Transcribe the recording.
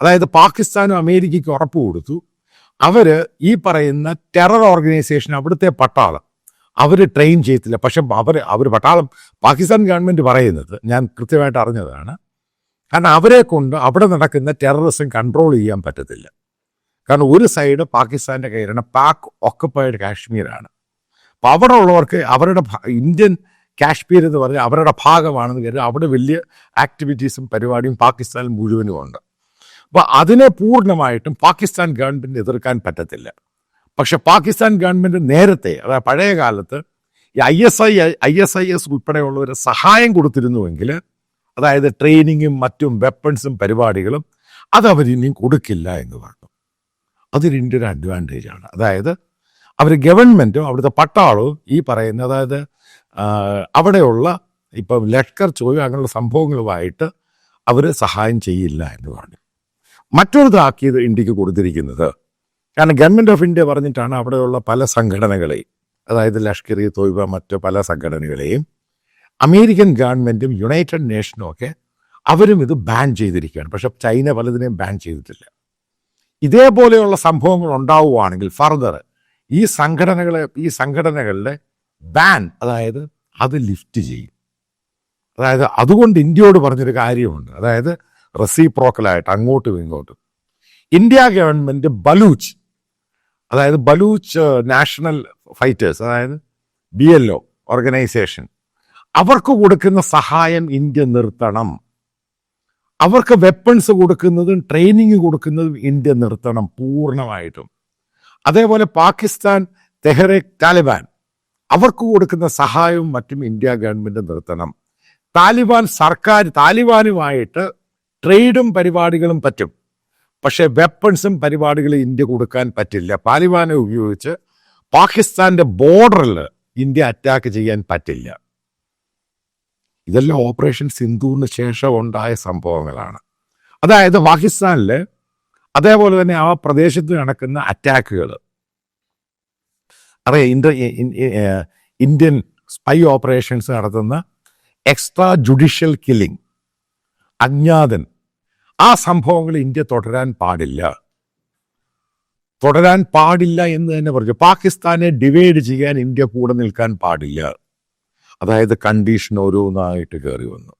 അതായത് പാകിസ്ഥാനും അമേരിക്കയ്ക്ക് ഉറപ്പ് കൊടുത്തു. അവർ ഈ പറയുന്ന ടെറർ ഓർഗനൈസേഷൻ അവിടുത്തെ പട്ടാളം അവർ ട്രെയിൻ ചെയ്യത്തില്ല പക്ഷെ അവർ അവർ പട്ടാളം പാകിസ്ഥാൻ ഗവൺമെന്റ് പറയുന്നത് ഞാൻ കൃത്യമായിട്ട് അറിഞ്ഞതാണ്. കാരണം അവരെ കൊണ്ട് അവിടെ നടക്കുന്ന ടെററിസം കൺട്രോൾ ചെയ്യാൻ പറ്റത്തില്ല. കാരണം ഒരു സൈഡ് പാകിസ്ഥാന്റെ കയ്യിലാണ് പാക് ഒക്കപ്പൈഡ് കാശ്മീരാണ്. അപ്പം അവിടെ ഉള്ളവർക്ക് അവരുടെ ഇന്ത്യൻ കാശ്മീർ എന്ന് പറഞ്ഞാൽ അവരുടെ ഭാഗമാണെന്ന് കരുതി അവിടെ വലിയ ആക്ടിവിറ്റീസും പരിപാടിയും പാകിസ്ഥാനിൽ മുഴുവനും ഉണ്ട്. അപ്പോൾ അതിനെ പൂർണമായിട്ടും പാകിസ്ഥാൻ ഗവൺമെന്റ് എതിർക്കാൻ പറ്റത്തില്ല. പക്ഷെ പാകിസ്ഥാൻ ഗവൺമെന്റ് നേരത്തെ അതായത് പഴയ കാലത്ത് ഈ I S I I S I S ഉൾപ്പെടെയുള്ളവരെ സഹായം കൊടുത്തിരുന്നുവെങ്കിൽ അതായത് ട്രെയിനിങ്ങും മറ്റും വെപ്പൺസും പരിപാടികളും അത് അവർ ഇനിയും കൊടുക്കില്ല എന്ന് പറഞ്ഞു. അതൊരു ഒരു അഡ്വാന്റേജ് ആണ്. അതായത് അവർ ഗവൺമെന്റും അവിടുത്തെ പട്ടാളവും ഈ പറയുന്ന അതായത് അവിടെയുള്ള ഇപ്പം ലഷ്കർ ചോദ്യം അങ്ങനെയുള്ള സംഭവങ്ങളുമായിട്ട് അവർ സഹായം ചെയ്യില്ല എന്ന് പറഞ്ഞു. മറ്റൊരു താക്കീത് ഇന്ത്യയ്ക്ക് കൊടുത്തിരിക്കുന്നത്. കാരണം ഗവൺമെന്റ് ഓഫ് ഇന്ത്യ പറഞ്ഞിട്ടാണ് അവിടെയുള്ള പല സംഘടനകളെയും അതായത് ലഷ്കർ ഇ തോയ്ബ മറ്റ് പല സംഘടനകളെയും അമേരിക്കൻ ഗവൺമെന്റും യുണൈറ്റഡ് നേഷനും ഒക്കെ അവരും ഇത് ബാൻ ചെയ്തിരിക്കുകയാണ്. പക്ഷെ ചൈന പലതിനെയും ബാൻ ചെയ്തിട്ടില്ല. ഇതേപോലെയുള്ള സംഭവങ്ങൾ ഉണ്ടാവുകയാണെങ്കിൽ ഫർദർ ഈ സംഘടനകളെ ഈ സംഘടനകളുടെ ബാൻ അതായത് അത് ലിഫ്റ്റ് ചെയ്യും. അതായത് അതുകൊണ്ട് ഇന്ത്യയോട് പറഞ്ഞൊരു കാര്യമുണ്ട്. അതായത് റെസിപ്രോക്കലായിട്ട് അങ്ങോട്ടും ഇങ്ങോട്ടും. ഇന്ത്യ ഗവൺമെന്റ് ബലൂച്ച് അതായത് ബലൂച്ച് നാഷണൽ ഫൈറ്റേഴ്സ് അതായത് ബി എൽ ഒ ഓർഗനൈസേഷൻ അവർക്ക് കൊടുക്കുന്ന സഹായം ഇന്ത്യ നിർത്തണം. അവർക്ക് വെപ്പൺസ് കൊടുക്കുന്നതും ട്രെയിനിങ് കൊടുക്കുന്നതും ഇന്ത്യ നിർത്തണം പൂർണമായിട്ടും. അതേപോലെ പാകിസ്ഥാൻ തെഹ്റേക്ക് താലിബാൻ അവർക്ക് കൊടുക്കുന്ന സഹായവും മറ്റും ഇന്ത്യ ഗവൺമെന്റ് നിർത്തണം. താലിബാൻ സർക്കാർ താലിബാനുമായിട്ട് ട്രേഡും പരിപാടികളും പറ്റും. പക്ഷേ വെപ്പൺസും പരിപാടികളും ഇന്ത്യ കൊടുക്കാൻ പറ്റില്ല. താലിബാനെ ഉപയോഗിച്ച് പാകിസ്ഥാന്റെ ബോർഡറിൽ ഇന്ത്യ അറ്റാക്ക് ചെയ്യാൻ പറ്റില്ല. ഇതെല്ലാം ഓപ്പറേഷൻ സിന്ധുവിന് ശേഷം ഉണ്ടായ സംഭവങ്ങളാണ്. അതായത് പാകിസ്ഥാനിൽ അതേപോലെ തന്നെ ആ പ്രദേശത്ത് നടക്കുന്ന അറ്റാക്കുകൾ അറിയാം ഇന്ത്യ ഇന്ത്യൻ സ്പൈ ഓപ്പറേഷൻസ് നടത്തുന്ന എക്സ്ട്രാ ജുഡീഷ്യൽ കില്ലിംഗ് അജ്ഞാതൻ ആ സംഭവങ്ങൾ ഇന്ത്യ തുടരാൻ പാടില്ല. തുടരാൻ പാടില്ല എന്ന് തന്നെ പറഞ്ഞു. പാകിസ്ഥാനെ ഡിവൈഡ് ചെയ്യാൻ ഇന്ത്യ കൂടെ നിൽക്കാൻ പാടില്ല. അതായത് കണ്ടീഷൻ ഓരോന്നായിട്ട് കയറി വന്നു.